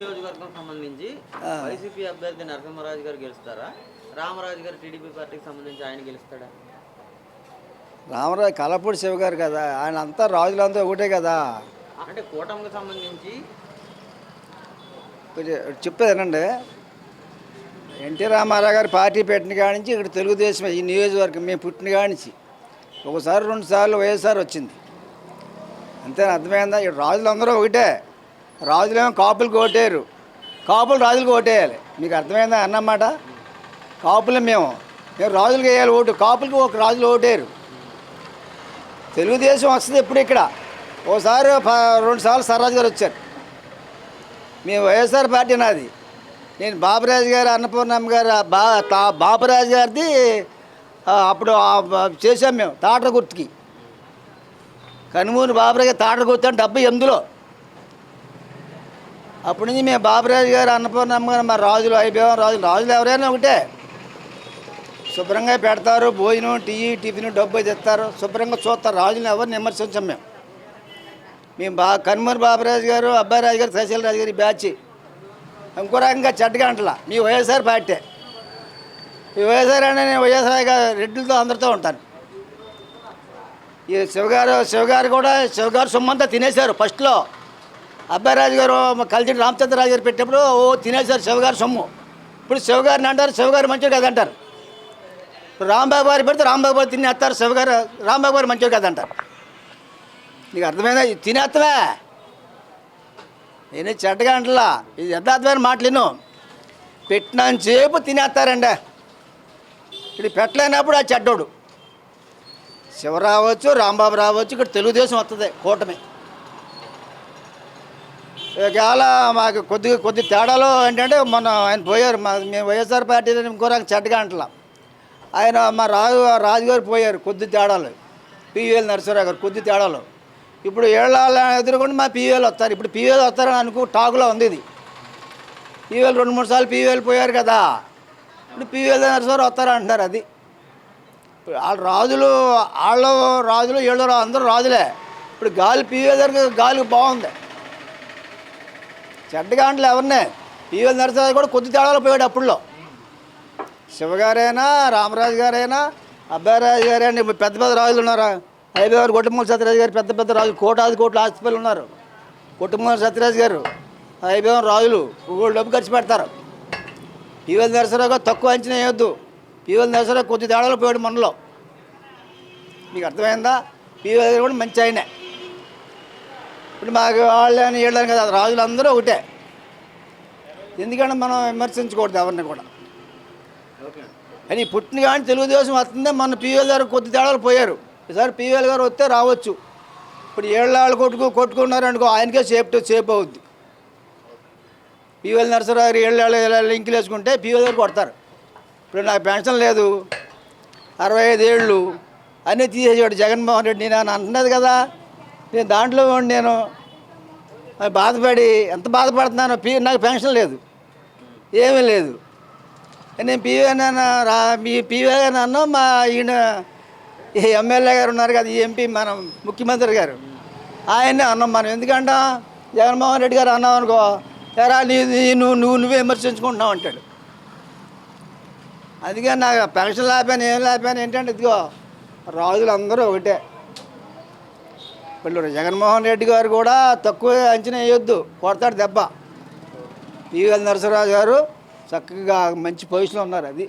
నియోజకవర్గం సంబంధించి వైసీపీ అభ్యర్థి నరసింహరాజు గారు గెలుస్తారా? రామరాజు గారు టీడీపీ పార్టీకి సంబంధించి ఆయన గెలుస్తాడా? రామరాజు కలపూడి శివ గారు కదా ఆయన అంతా రాజులంతా ఒకటే కదా. అంటే కూటమికి సంబంధించి కొంచెం చెప్పేదేనండి ఎన్టీ రామారావు గారు పార్టీ పెట్టిన కాడి నుంచి ఇక్కడ తెలుగుదేశం ఈ నియోజకవర్గం మేము పుట్టిన కాడి నుంచి ఒకసారి రెండు సార్లు వైఎస్ఆర్ వచ్చింది. అంతేనా? అర్థమైందా? ఇక్కడ రాజులందరూ ఒకటే. రాజులేమో కాపులకు ఓటేరు కాపులు రాజులకు ఓటేయాలి. మీకు అర్థమైందా అన్నమాట కాపులు మేము. మేము రాజులకు వేయాలి ఓటు. కాపులకి ఒక రాజులు ఓటేరు తెలుగుదేశం వస్తుంది ఎప్పుడు ఇక్కడ. ఓసారి ప- రెండు సార్లు సర్రాజు గారు వచ్చారు. మేము వైఎస్ఆర్ పార్టీ నాది. నేను బాబురాజు గారు అన్నపూర్ణమ్మ గారు బా తా బాబురాజు గారిది అప్పుడు చేసాం మేము తాటర గుర్తుకి. కనుమూరు బాబురాజు గారు తాటర గుర్తు అంటే డెబ్బై ఎనిమిదిలో అప్పటి నుంచి మేము బాబురాజు గారు అన్నపూర్ణమ్మ గారు మా రాజులు అయిపోయాం. రాజులు రాజులు ఎవరైనా ఒకటే. శుభ్రంగా పెడతారు భోజనం టీ టిఫిన్ డబ్బు తెస్తారు. శుభ్రంగా చూస్తారు. రాజులను ఎవరిని విమర్శించాం మేము. మేము బా కన్మూరు బాబురాజు గారు అబ్బాయి రాజు గారు శశిల రాజు గారు ఈ బ్యాచ్. ఇంకో రకంగా చెడ్డగా అంటలా మీ వైఎస్ఆర్ పార్టీ. ఈ వైఎస్ఆర్ అంటే నేను వైఎస్ఆర్ రెడ్లతో రెడ్డిలతో అందరితో ఉంటాను. ఈ శివగారు శివగారు కూడా శివగారు సొమ్మంతా తినేశారు ఫస్ట్లో. అబ్బాయి రాజు గారు కలిసి రామచంద్రరాజు గారు పెట్టినప్పుడు ఓ తినేశారు శివగారు సొమ్ము. ఇప్పుడు శివగారిని అంటారు శివగారు మంచిగా కదంటారు ఇప్పుడు రాంబాబు గారు పెడితే రాంబాబు గారు తినేస్తారు శివగారు రాంబాబు గారు మంచిగా కదంటారు నీకు అర్థమైందా? తినేస్తావే నేను చెడ్డగా అంటలా. ఇది యథార్థమైన మాటలు పెట్టినంతసేపు తినేస్తారండి ఇది పెట్టలేనప్పుడు ఆ చెడ్డోడు. శివ రావచ్చు రాంబాబు రావచ్చు ఇక్కడ తెలుగుదేశం వస్తుంది కూటమి. ఒకవేళ మాకు కొద్ది కొద్ది తేడాలో ఏంటంటే మొన్న ఆయన పోయారు. మా మేము వైఎస్ఆర్ పార్టీ ఇంకో రకం చెడ్డగా అంటలా. ఆయన మా రాజు రాజుగారు పోయారు కొద్ది తేడాలు. పీవీఎల్ నరసింహరావు గారు కొద్ది తేడాలు. ఇప్పుడు ఏళ్ళ ఎదురుకుండా మా పీవీఎల్ వస్తారు. ఇప్పుడు పీవీఎల్ వస్తారని అనుకో టాకులో ఉంది ఇది. పీవీఎల్ రెండు మూడు సార్లు పీవీఎల్ పోయారు కదా. ఇప్పుడు పీవీఎల్ నరసింహరావు వస్తారు అంటున్నారు అది. వాళ్ళ వాళ్ళు రాజులు వాళ్ళ రాజులు ఏళ్ళు అందరూ రాజులే. ఇప్పుడు గాలి పీవీఎల్ దగ్గర గాలి బాగుంది. చెడ్డగా అంటలే ఎవరినే? పీవీఎల్ నరసింహరావు కూడా కొద్ది తేడాలో పోయాడు అప్పుడులో. శివగారైనా రామరాజు గారైనా అబ్బాయిరాజు గారైనా పెద్ద పెద్ద రాజులు ఉన్నారా? ఐబీఆర్ కొట్టుమూల సత్యరాజు గారు పెద్ద పెద్ద రాజులు కోటాది కోట్ల ఆస్తిపల్లి ఉన్నారు. కొట్టుమూల సత్యరాజు గారు ఐబీఆర్ రాజులు ఒకళ్ళు డబ్బు ఖర్చు పెడతారు. పీవల్ నరసరావు గారు తక్కువ అంచనా వేయొద్దు. పీవల్ నరసరావు కొద్ది తేడాలో పోయాడు మనలో మీకు అర్థమైందా? పీవల్ కూడా మంచి ఆయనే. ఇప్పుడు మాకు వాళ్ళని వీళ్ళని కదా రాజులందరూ ఒకటే. ఎందుకంటే మనం విమర్శించకూడదు ఎవరిని కూడా. ఓకే కానీ పుట్టిన కానీ తెలుగుదేశం వస్తుందే మన పీవీఎల్ గారు కొద్ది తేడాలు పోయారు. ఈసారి పీవీఎల్ గారు వస్తే రావచ్చు. ఇప్పుడు ఏళ్ళాళ్ళు కొట్టుకు కొట్టుకున్నారు అనుకో ఆయనకే సేఫ్టీ సేఫ్ అవుద్ది. పీవీఎల్ నరసరావు గారు ఏళ్ళ లింకులు వేసుకుంటే పీవీఎల్ గారు కొడతారు. ఇప్పుడు నాకు పెన్షన్ లేదు. అరవై ఐదు ఏళ్ళు. అన్నీ తీసేసాడు జగన్మోహన్ రెడ్డి నేను అంటున్నది కదా. నేను దాంట్లో ఉండి నేను అది బాధపడి ఎంత బాధపడుతున్నానో పీ నాకు పెన్షన్ లేదు. ఏమీ లేదు. నేను పీవీ నాన్న రా మీ పీవీ నాన్న మా ఈయన ఎమ్మెల్యే గారు ఉన్నారు కదా ఎంపీ మనం ముఖ్యమంత్రి గారు. ఆయన్నే అన్నాం మనం. ఎందుకంటే జగన్మోహన్ రెడ్డి గారు అన్నాం అనుకో ఎరా నీ నువ్వు నువ్వు నువ్వే విమర్శించుకుంటున్నావు అంటాడు. అందుకని నాకు పెన్షన్ లేపాను ఏం లేపాను ఏంటంటే ఇదిగో రాజులు అందరూ ఒకటే. ఇప్పుడు జగన్మోహన్ రెడ్డి గారు కూడా తక్కువ అంచనా వేయొద్దు. కొడతాడు దెబ్బ. ఈవెల్ నరసరాజు గారు చక్కగా మంచి పొజిషన్లో ఉన్నారు అది.